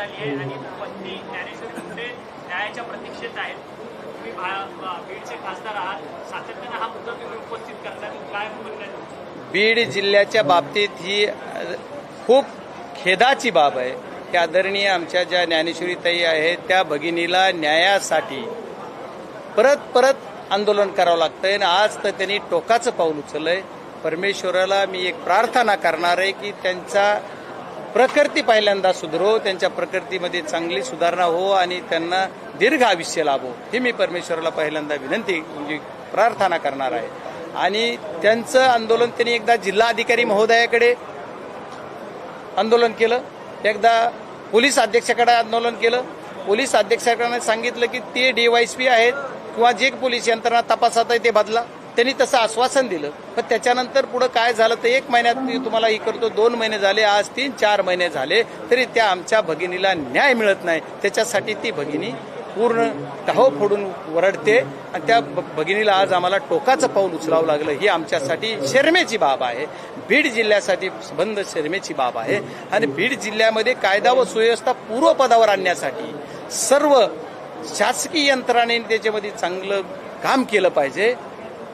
झाली आहे आणि पत्नी ज्ञानेश्वर मुंडे न्यायाच्या प्रतीक्षेत आहेत? तुम्ही बीडचे खासदार आहात. सातत्यानं हा मुद्दा तुम्ही उपस्थित करतात काय म्हणणं बीड जिल्ह्याच्या बाबतीत ही खूप खेदाची बाब आहे. की आदरणीय आमच्या ज्या ज्ञानेश्वरीताई आहेत त्या भगिनीला न्यायासाठी परत परत आंदोलन करावं लागतंय आणि आज तर त्यांनी टोकाचं पाऊल उचललंय. परमेश्वराला मी एक प्रार्थना करणार आहे की त्यांचा प्रकृती पहिल्यांदा सुधरो त्यांच्या प्रकृतीमध्ये चांगली सुधारणा हो आणि त्यांना दीर्घ आयुष्य लाभो. हे मी परमेश्वराला पहिल्यांदा विनंती म्हणजे प्रार्थना करणार आहे. आणि त्यांचं आंदोलन त्यांनी एकदा जिल्हा अधिकारी महोदयाकडे आंदोलन केलं एकदा पोलीस अध्यक्षाकडे आंदोलन केलं. पोलीस अध्यक्षाकडे सांगितलं की ते डीवायसपी आहेत किंवा जे पोलीस यंत्रणा तपासात आहे ते बदला. त्यांनी तसं आश्वासन दिलं. पण त्याच्यानंतर पुढं काय झालं तर एक महिन्यात मी तुम्हाला ही करतो दोन महिने झाले आज तीन चार महिने झाले तरी त्या आमच्या भगिनीला न्याय मिळत नाही. त्याच्यासाठी ती भगिनी पूर्ण टाहो फोडून वरडते आणि त्या भगिनीला आज आम्हाला टोकाचं पाऊल उचलावं लागलं. ही आमच्यासाठी शर्मेची बाब आहे. बीड जिल्ह्यासाठी बंद शर्मेची बाब आहे. आणि बीड जिल्ह्यामध्ये कायदा व सुव्यवस्था पूर्वपदावर आणण्यासाठी सर्व शासकीय यंत्रणेने त्याच्यामध्ये चांगलं काम केलं पाहिजे.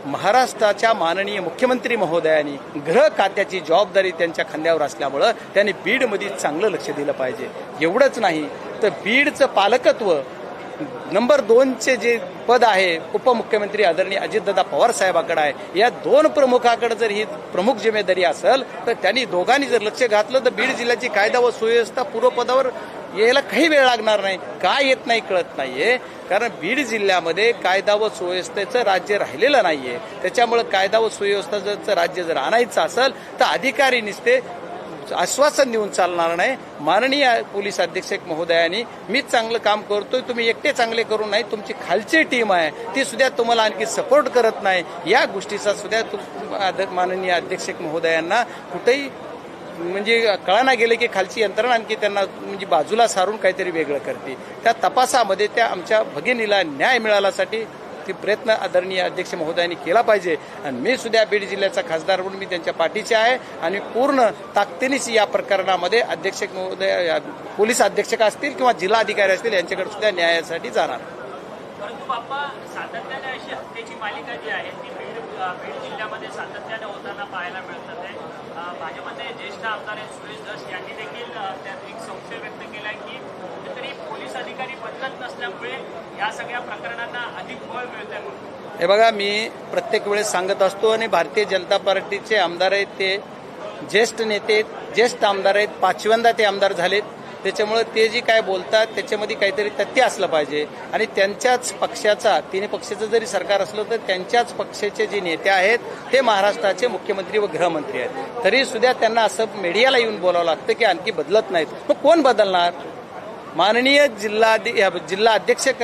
महाराष्ट्राच्या माननीय मुख्यमंत्री महोदयांनी गृह खात्याची जबाबदारी त्यांच्या खांद्यावर असल्यामुळं त्यांनी बीडमध्ये चांगलं लक्ष दिलं पाहिजे. एवढंच नाही तर बीडचं पालकत्व नंबर दोनचे जे पद आहे उपमुख्यमंत्री आदरणीय अजितदादा पवार साहेबाकडे आहे. या दोन प्रमुखाकडे जर ही प्रमुख जिम्मेदारी असेल तर त्यांनी दोघांनी जर लक्ष घातलं तर बीड जिल्ह्याची कायदा व सुव्यवस्था पूर्वपदावर यायला काही वेळ लागणार नाही. काय येत नाही कळत नाहीये. कारण बीड जिल्ह्यामध्ये कायदा व सुव्यवस्थेचं राज्य राहिलेलं नाहीये. त्याच्यामुळे कायदा व सुव्यवस्थेचं राज्य जर आणायचं असेल तर अधिकारी निसते आश्वासन देऊन चालणार नाही. माननीय पोलीस अधीक्षक महोदयांनी मी चांगलं काम करतोय तुम्ही एकटे चांगले करू नाही तुमची खालची टीम आहे. ती सुद्धा तुम्हाला आणखी सपोर्ट करत नाही. या गोष्टीचा सुद्धा तुम- माननीय अधीक्षक महोदयांना कुठेही म्हणजे कळाना गेले की खालची यंत्रणा आणखी त्यांना म्हणजे बाजूला सारून काहीतरी वेगळं करते. त्या तपासामध्ये त्या आमच्या भगिनीला न्याय मिळाल्यासाठी ती प्रयत्न आदरणीय अध्यक्ष महोदयांनी केला पाहिजे. आणि मी सुद्धा बीड जिल्ह्याचा खासदार म्हणून मी त्यांच्या पाठीचे आहे आणि पूर्ण ताकदीनेच या प्रकरणामध्ये अध्यक्ष महोदय पोलीस अधीक्षक असतील किंवा जिल्हाधिकारी असतील यांच्याकडे सुद्धा न्यायासाठी जाणार. परंतु बाप्पा सातत्याने अशी हत्येची मालिका जी आहे ती बीड बीड जिल्ह्यामध्ये सातत्याने होताना पाहायला मिळतात. आहे भाजपचे ज्येष्ठ आमदार आहेत सुरेश दस यांनी देखील त्यात एक संशय व्यक्त केला आहे की कुठेतरी पोलीस अधिकारी बदलत नसल्यामुळे या सगळ्या प्रकरणांना अधिक बळ मिळत आहे हे बघा मी प्रत्येक वेळेस सांगत असतो आणि भारतीय जनता पार्टीचे आमदार आहेत ते ज्येष्ठ नेते ज्येष्ठ आमदार आहेत पाचव्यांदा ते आमदार झालेत. त्याच्यामुळे ते जे काय बोलतात त्याच्यामध्ये काहीतरी तथ्य असलं पाहिजे. आणि त्यांच्याच पक्षाचा तिन्ही पक्षाचं जरी सरकार असलं तर त्यांच्याच पक्षाचे जे नेते आहेत ते महाराष्ट्राचे मुख्यमंत्री व गृहमंत्री आहेत. तरी सुद्धा त्यांना असं मीडियाला येऊन बोलावं लागतं की आणखी बदलत नाहीत. मग कोण बदलणार? माननीय जिल्हा जिल्हा अध्यक्ष क-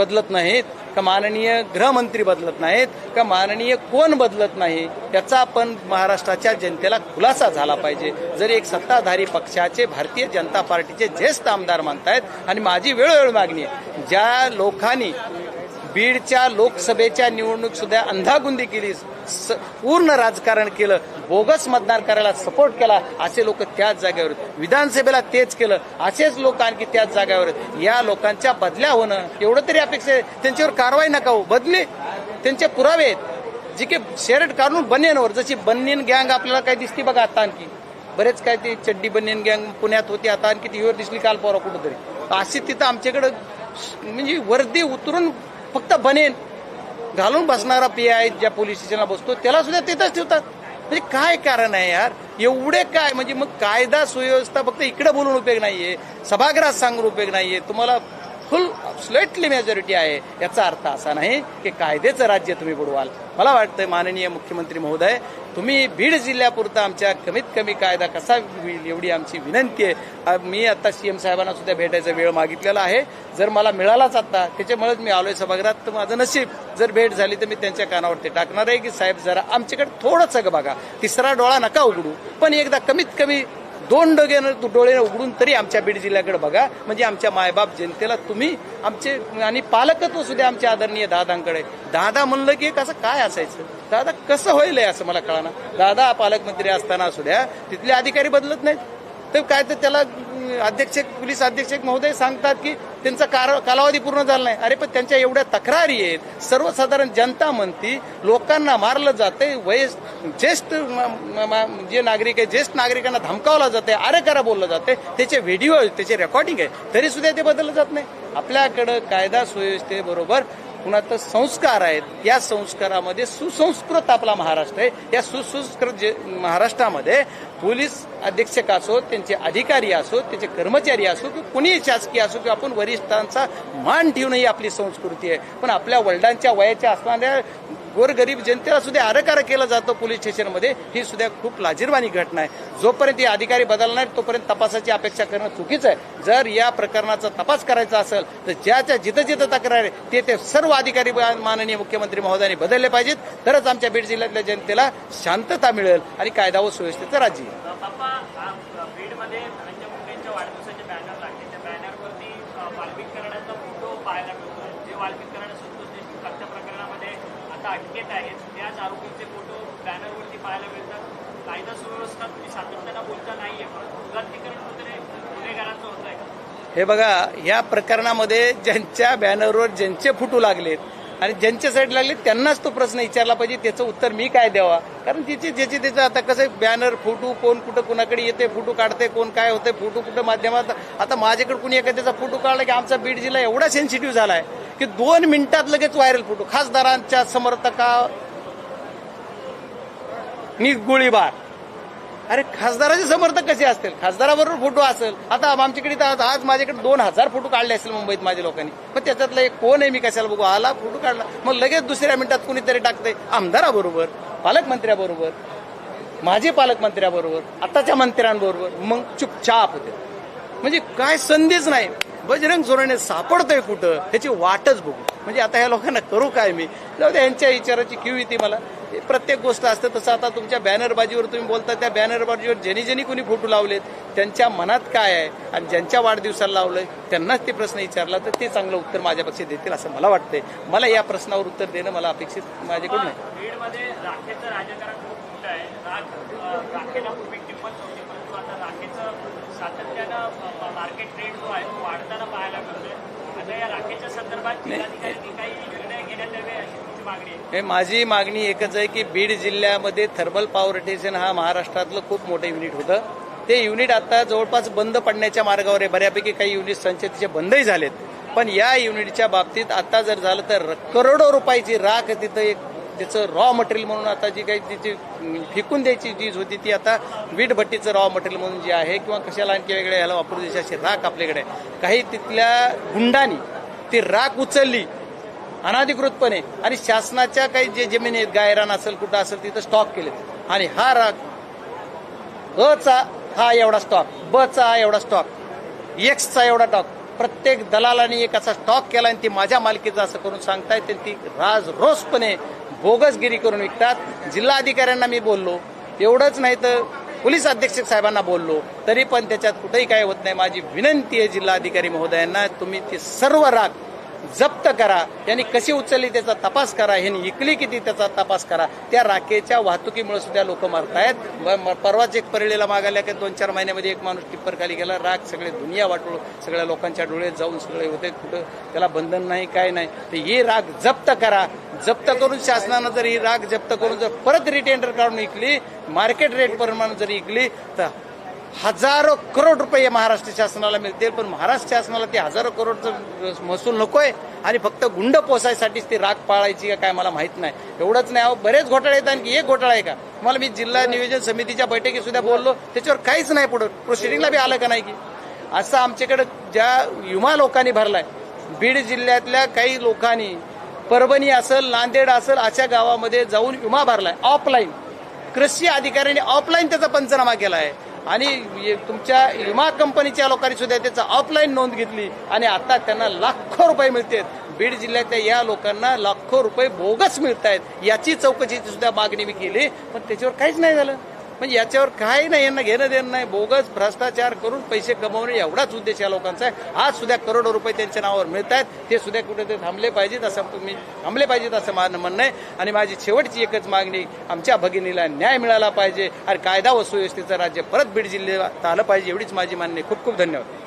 बदलत नाहीत का माननीय गृहमंत्री बदलत नाहीत का माननीय कोण बदलत नाही याचा आपण महाराष्ट्राच्या जनतेला खुलासा झाला पाहिजे. जर एक सत्ताधारी पक्षाचे भारतीय जनता पार्टीचे ज्येष्ठ आमदार मानतायत आणि माझी वेळोवेळी मागणी आहे ज्या लोकांनी बीडच्या लोकसभेच्या निवडणूक सुद्धा अंधागुंदी केली स- पूर्ण राजकारण केलं बोगस मतदान करायला सपोर्ट केला असे लोक त्याच जागेवर विधानसभेला तेच केलं असेच लोक आणखी त्याच जागेवर आहेत. या लोकांच्या बदल्या होणं एवढं तरी अपेक्षा आहे. त्यांच्यावर कारवाई नका हो. बदले त्यांचे पुरावे आहेत. जे की शेरट काढून बनियनवर जशी बनियन गँग आपल्याला काही दिसते बघा आता आणखी. बरेच काय ते चड्डी बनियन गँग पुण्यात होती आता आणखी ती दिसली काल परवा कुठंतरी. अशी तिथं आमच्याकडं म्हणजे वर्दी उतरून फक्त बनेन घालून बसणारा पी आय ज्या पोलीस स्टेशनला बसतो त्याला सुद्धा तिथंच ठेवतात. म्हणजे काय कारण आहे यार? एवढे काय? म्हणजे मग कायदा सुव्यवस्था फक्त इकडे बोलून उपयोग नाहीये. सभागृहात सांगून उपयोग नाहीये. तुम्हाला फुल स्लेटली मेजॉरिटी आहे. याचा अर्थ असा नाही की कायद्याचं राज्य तुम्ही बुडवाल. मला वाटतं माननीय मुख्यमंत्री महोदय तुम्ही बीड जिल्ह्यापुरता आमच्या कमीत कमी कायदा कसा होईल एवढी आमची विनंती आहे. मी आता सीएम साहेबांना सुद्धा भेटायचा वेळ मागितलेला आहे. जर मला मिळालाच आता त्याच्यामुळेच मी आलोय सभागृहात तर माझं नशीब जर भेट झाली तर मी त्यांच्या कानावरती टाकणार आहे की साहेब जरा आमच्याकडे थोडंसं बघा. तिसरा डोळा नका उघडू. पण एकदा कमीत कमी दोन डोळे डोळे उघडून तरी आमच्या बीड जिल्ह्याकडे बघा. म्हणजे आमच्या मायबाप जनतेला तुम्ही आमचे आणि पालकत्व सुद्धा आमच्या आदरणीय दादांकडे. दादा म्हणलं की कसं काय असायचं? दादा कसं होईल असं मला कळणार दादा पालकमंत्री असताना सुद्धा तिथले अधिकारी बदलत नाहीत. तर काय तर त्याला अध्यक्ष पोलीस अध्यक्षक महोदय सांगतात की त्यांचा कार कालावधी पूर्ण झाला नाही. अरे पण त्यांच्या एवढ्या तक्रारी आहेत. सर्वसाधारण जनता म्हणती लोकांना मारलं जाते वयस ज्येष्ठ जे नागरिक आहे ज्येष्ठ नागरिकांना धमकावलं जाते अरे करा बोललं जाते त्याचे व्हिडिओ त्याचे रेकॉर्डिंग आहे तरी सुद्धा ते बदललं जात नाही. आपल्याकडं कायदा सुव्यवस्थेबरोबर पुन्हा तर संस्कार आहेत या संस्कारामध्ये सुसंस्कृत आपला महाराष्ट्र आहे. या सुसंस्कृत जे महाराष्ट्रामध्ये पोलीस अधीक्षक असो त्यांचे अधिकारी असो त्याचे कर्मचारी असो की कुणीही शासकीय असो की आपण वरिष्ठांचा मान ठेवणं ही आपली संस्कृती आहे. पण आपल्या वडिलांच्या वयाच्या असणाऱ्या गोरगरीब जनतेला सुद्धा आरकार केलं जातं पोलीस स्टेशनमध्ये. ही सुद्धा खूप लाजीरवाणी घटना आहे. जोपर्यंत हे अधिकारी बदलणार तोपर्यंत तपासाची अपेक्षा करणं चुकीचं आहे. जर या प्रकरणाचा तपास करायचा असेल तर ज्याच्या जिथं जिथं तक्रार आहे ते ते सर्व अधिकारी माननीय मुख्यमंत्री महोदयांनी बदलले पाहिजेत. तरच आमच्या बीड जिल्ह्यातल्या जनतेला शांतता मिळेल आणि कायदा व सुव्यवस्थेचं राज्य येईल. वाढदिवसाचे बॅनर लागले त्या बॅनरवरती वाल्मिक करण्याचा फोटो पाहायला मिळतो जे वाल्मिक करण संतोष देशमुख हत्या प्रकरणामध्ये आता अटकेत आहेत त्याच आरोपींचे फोटो बॅनरवरती पाहायला मिळतात. कायदा सुव्यवस्था तुम्ही सातत्यानं बोलता नाहीये परंतु उदात्तीकरण वगैरे गुन्हेगारांचं होत आहे. हे बघा या प्रकरणामध्ये ज्यांच्या बॅनरवर ज्यांचे फोटो लागलेत आणि ज्यांच्या साईड लागले त्यांनाच तो प्रश्न विचारला पाहिजे. त्याचं उत्तर मी काय द्यावा? कारण तिचे ज्याचे त्याचं आता कसं बॅनर फोटो कोण कुठं कुणाकडे येते फोटो काढते कोण काय होते फोटो कुठं माध्यमात. आता माझ्याकडे कुणी एखाद्याचा फोटो काढला की आमचा बीड जिल्हा एवढा सेन्सिटिव्ह झाला आहे की दोन मिनिटात लगेच व्हायरल फोटो. खासदारांच्या समर्थका नि गोळीबार अरे खासदाराचे समर्थक कसे असतील? खासदाराबरोबर फोटो असेल. आता आमच्याकडे तर आज- आज माझ्याकडे दोन हजार फोटो काढले असतील मुंबईत माझ्या लोकांनी. पण त्याच्यातला एक कोण आहे? मी कशाला बघू? आला फोटो काढला. मग लगेच दुसऱ्या मिनिटात कुणीतरी टाकतंय? आमदाराबरोबर पालकमंत्र्याबरोबर माझे पालकमंत्र्याबरोबर आताच्या मंत्र्यांबरोबर. मग चुपचाप होते. म्हणजे काय संधीच नाही. बजरंग सोरेने सापडतोय कुठं ह्याची वाटच बघू. म्हणजे आता या लोकांना करू काय मी? जाऊ दे यांच्या विचाराची क्यू येते मला. प्रत्येक गोष्ट असते तसं आता तुमच्या बॅनरबाजीवर तुम्ही बोलता त्या बॅनरबाजीवर ज्यांनी ज्यांनी कोणी फोटो लावलेत? त्यांच्या मनात काय आहे? आणि ज्यांच्या वाढदिवसाला लावलंय त्यांनाच ते प्रश्न विचारला तर ते चांगलं उत्तर माझ्यापेक्षा देतील असं मला वाटतंय. मला या प्रश्नावर उत्तर देणं मला अपेक्षित माझ्याकडून राखेचं राजकारण खूप मोठं आहे राख अ, राखेला पूर्वी किंमत नव्हती परंतु आता राखेचं सातत्यानं मार्केट रेट जो आहे तो वाढताना पाहायला मिळतोय. आता या राखेच्या संदर्भात जिल्हाधिकाऱ्यांनी काही निर्णय घेण्यात यावे अशी तुमची मागणी आहे? हे माझी मागणी एकच आहे की बीड जिल्ह्यामध्ये थर्मल पॉवर स्टेशन हा महाराष्ट्रातलं खूप मोठं युनिट होतं. ते युनिट आता जवळपास बंद पडण्याच्या मार्गावर आहे. बऱ्यापैकी काही युनिट संचेतीचे बंदही झालेत. पण या युनिटच्या बाबतीत आता जर झालं तर करोडो रुपयाची राख तिथं एक त्याचं रॉ मटेरियल म्हणून आता जी काही तिची फेकून द्यायची जी होती ती आता वीट भट्टीचं रॉ मटेरियल म्हणून जे आहे किंवा कशाला आणखी वेगळ्या ह्याला वापरू द्यायची अशी राख आपल्याकडे. काही तिथल्या गुंडांनी ती राख उचलली अनाधिकृतपणे आणि शासनाच्या काही जे जमिनी आहेत गायरान असेल कुठं असेल तिथं स्टॉक केले. आणि हा राग अ चा हा एवढा स्टॉक ब चा हा एवढा स्टॉक एक्सचा एवढा स्टॉक प्रत्येक दलालाने एक असा स्टॉक केला आणि ती माझ्या मालकीचा असं करून सांगतायत आणि ती राज रोसपणे बोगसगिरी करून विकतात. जिल्हा अधिकाऱ्यांना मी बोललो. एवढंच नाही तर पोलीस अधीक्षक साहेबांना बोललो. तरी पण त्याच्यात कुठेही काय होत नाही. माझी विनंती आहे जिल्हाधिकारी महोदयांना तुम्ही ते सर्व राग जप्त करा. त्यांनी कशी उचलली त्याचा तपास करा. ह्यांनी इकली किती त्याचा तपास करा. त्या राखेच्या वाहतुकीमुळे सुद्धा लोक मरतायत. म- परवाच एक परळीला मागायला की दोन चार महिन्यामध्ये एक माणूस टिप्पर खाली गेला. राग सगळे दुनिया वाटू सगळ्या लोकांच्या डोळे जाऊन सगळे होते. कुठं त्याला बंधन नाही काय नाही. तर ही राग जप्त करा. जप्त करून शासनानं जर ही राग जप्त करून जर परत रिटेंडर काढून विकली मार्केट रेट प्रमाणे जर विकली तर हजारो करोड रुपये महाराष्ट्र शासनाला मिळतील पण महाराष्ट्र शासनाला ते हजारो करोडचं महसूल नकोय आणि फक्त गुंड पोसायसाठीच ती राग पाळायची का काय मला माहीत नाही. एवढंच नाही अहो बरेच घोटाळे आहेत आणखी एक घोटाळा आहे का? मला मी जिल्हा नियोजन समितीच्या बैठकीत सुद्धा बोललो त्याच्यावर काहीच नाही पुढं. प्रोसिडिंगला बी आलं का नाही की? असं आमच्याकडे ज्या युवा लोकांनी भरलाय बीड जिल्ह्यातल्या काही लोकांनी परभणी असेल नांदेड असेल अशा गावामध्ये जाऊन विमा भरलाय ऑफलाईन कृषी अधिकाऱ्यांनी ऑफलाईन त्याचा पंचनामा केला आहे आणि तुमच्या विमा कंपनीच्या लोकांनी सुद्धा त्याचा ऑफलाईन नोंद घेतली. आणि आता त्यांना लाखो रुपये मिळतात. बीड जिल्ह्यातल्या या लोकांना लाखो रुपये बोगस मिळत आहेत याची चौकशीची सुद्धा मागणी मी केली. पण त्याच्यावर काहीच नाही झालं. म्हणजे याच्यावर काही नाही यांना घेणं देणं नाही. बोगस भ्रष्टाचार करून पैसे कमवणे एवढाच उद्देश या लोकांचा आहे. आज सुद्धा करोडो रुपये त्यांच्या नावावर मिळत आहेत ते सुद्धा कुठे ते थांबले पाहिजेत असं मी थांबले पाहिजेत असं माझं म्हणणं आहे. आणि माझी शेवटची एकच मागणी आमच्या भगिनीला न्याय मिळाला पाहिजे. आणि कायदा व सुव्यवस्थेचं राज्य परत बीड जिल्ह्यात आलं पाहिजे एवढीच माझी मान्य खूप खूप धन्यवाद.